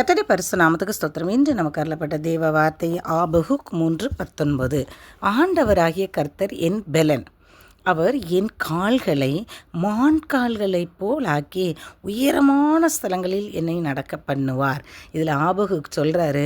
கத்தடி பரிசு நாமத்துக்கு ஸ்தோத்திரம். இன்று நமக்கு அருளப்பட்ட தேவ வார்த்தை ஆபகுக் மூன்று பத்தொன்பது. ஆண்டவராகிய கர்த்தர் என் பெலன். அவர் என் கால்களை மான் கால்களைப் போல் ஆக்கி உயரமான ஸ்தலங்களில் என்னை நடக்க பண்ணுவார். இதில் ஆபகு சொல்கிறாரு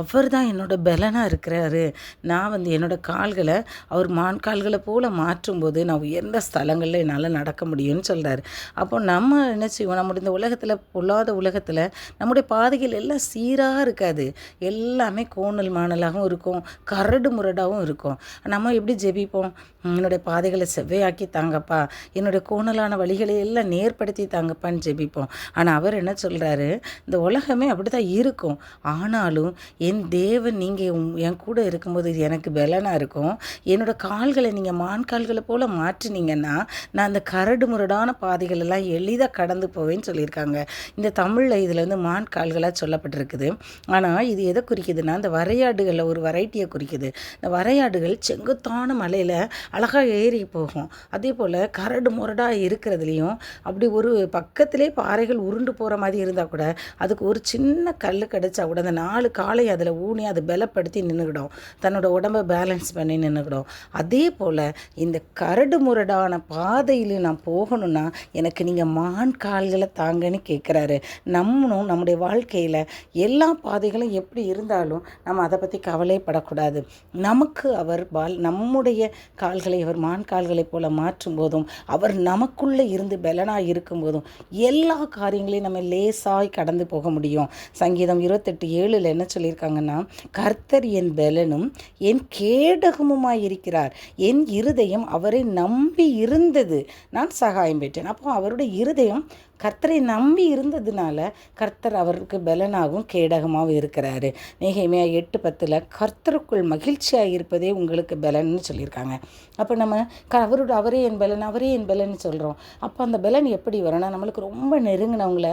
அவர் தான் என்னோட பலனாக இருக்கிறாரு. நான் வந்து என்னோடய கால்களை அவர் மான் கால்களை போல் மாற்றும்போது நான் உயர்ந்த ஸ்தலங்களில் என்னால் நடக்க முடியும்னு சொல்கிறாரு அப்போ நம்ம என்ன செய்வோம்? நம்முடைய இந்த உலகத்தில் பொல்லாத உலகத்தில் நம்முடைய பாதைகள் எல்லாம் சீராக இருக்காது. எல்லாமே கோணல் மாணலாகவும் இருக்கும் கரடு முரடாகவும் இருக்கும். நம்ம எப்படி ஜெபிப்போம்? என்னுடைய பாதைகளை செவ்வையாக்கி தாங்கப்பா என்னுடைய கோணலான வழிகளை எல்லாம் நேர்படுத்தி தாங்கப்பான்னு ஜெபிப்போம். ஆனால் அவர் என்ன சொல்கிறாரு இந்த உலகமே அப்படி தான் இருக்கும். ஆனாலும் என் தேவன் நீங்கள் என் கூட இருக்கும்போது இது எனக்கு பலனாக இருக்கும். என்னோட கால்களை நீங்கள் மான் கால்களை போல் மாற்றினீங்கன்னா நான் அந்த கரடு முரடான பாதைகளெல்லாம் எளிதாக கடந்து போவேன்னு சொல்லியிருக்காங்க. இந்த தமிழில் இதில் வந்து மான் கால்களாக சொல்லப்பட்டிருக்குது. ஆனால் இது எதை குறிக்குதுன்னா இந்த வரையாடுகளில் ஒரு வெரைட்டியை குறிக்குது. இந்த வரையாடுகள் செங்குத்தான மலையில் அழகாக ஏறி போகும். அதே போல் கரடு முரடாக இருக்கிறதுலையும் அப்படி ஒரு பக்கத்திலே பாறைகள் உருண்டு போகிற மாதிரி இருந்தால் கூட அதுக்கு ஒரு சின்ன கல் கிடச்சா கூட அந்த நாலு காலை அதில் ஊனி அதை பலப்படுத்தி நின்றுக்கிடும் தன்னோட உடம்பை பேலன்ஸ் பண்ணி நின்றுக்கிடும் அதே போல் இந்த கரடு முரடான பாதையில் நான் போகணும்னா எனக்கு நீங்கள் மான் கால்களை தாங்கன்னு கேட்குறாரு நம்மளும் நம்முடைய வாழ்க்கையில் எல்லா பாதைகளும் எப்படி இருந்தாலும் நம்ம அதை பற்றி கவலைப்படக்கூடாது. நமக்கு அவர் பால் நம்முடைய கால்களை அவர் மான் கால்களைப் போல மாற்றும் போதும் அவர் நமக்குள்ளே இருந்து பலனாக இருக்கும்போதும் எல்லா காரியங்களையும் நம்ம லேசாய் கடந்து போக முடியும். சங்கீதம் இருபத்தெட்டு ஏழில் என்ன சொல்லியிருக்காங்கன்னா கர்த்தர் என் பலனும் என் கேடகமுமாய் இருக்கிறார். என் இருதயம் அவரை நம்பி இருந்தது. நான் சகாயம் பெற்றேன். அப்போ அவருடைய இருதயம் கர்த்தரை நம்பி இருந்ததுனால கர்த்தர் அவருக்கு பலனாகவும் கேடகமாகவும் இருக்கிறாரு. நேகைமையா எட்டு பத்தில் கர்த்தருக்குள் மகிழ்ச்சியாக இருப்பதே உங்களுக்கு பலன்னு சொல்லியிருக்காங்க. அப்போ நம்ம க அவரோட அவரே என் பலன் அவரே என் பலன்னு சொல்கிறோம் அப்போ அந்த பலன் எப்படி வரும்னா நம்மளுக்கு ரொம்ப நெருங்கினவங்கள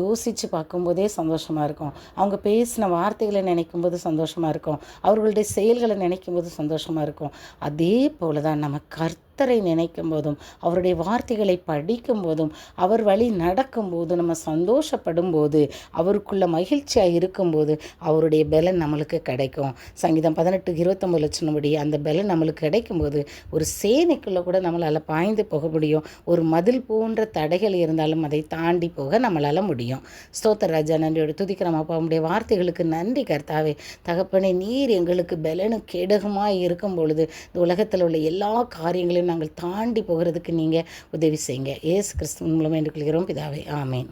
யோசித்து பார்க்கும்போதே சந்தோஷமாக இருக்கும். அவங்க பேசின வார்த்தைகளை நினைக்கும் போது சந்தோஷமாக இருக்கும். அவர்களுடைய செயல்களை நினைக்கும் போது சந்தோஷமாக இருக்கும். அதே போல தான் நம்ம கர்த்த கர்த்தரை நினைக்கும் போதும் அவருடைய வார்த்தைகளை படிக்கும் போதும் அவர் வழி நடக்கும்போது நம்ம சந்தோஷப்படும் போது அவருக்குள்ள மகிழ்ச்சியாக இருக்கும்போது அவருடைய பலன் நம்மளுக்கு கிடைக்கும். சங்கீதம் பதினெட்டு இருபத்தொம்பது லட்சணப்படி அந்த பலன் நம்மளுக்கு கிடைக்கும்போது ஒரு சேனைக்குள்ளே கூட நம்மளால் பாய்ந்து போக முடியும். ஒரு மதில் போன்ற தடைகள் இருந்தாலும் அதை தாண்டி போக நம்மளால் முடியும். ஸ்தோத்தர் ராஜா நன்றியோட துதிக்கிறோம். அப்பா உங்களுடைய வார்த்தைகளுக்கு நன்றி கர்த்தாவே. தகப்பனே நீர் எங்களுக்கு பலனு கேடகமாக இருக்கும் பொழுது இந்த உலகத்தில் உள்ள எல்லா காரியங்களையும் நாங்கள் தாண்டி போகிறதுக்கு நீங்கள் உதவி செய்யுங்க. ஏசு கிறிஸ்துவின் மூலமாக என்று கொள்கிறோம் பிதாவே ஆமேன்.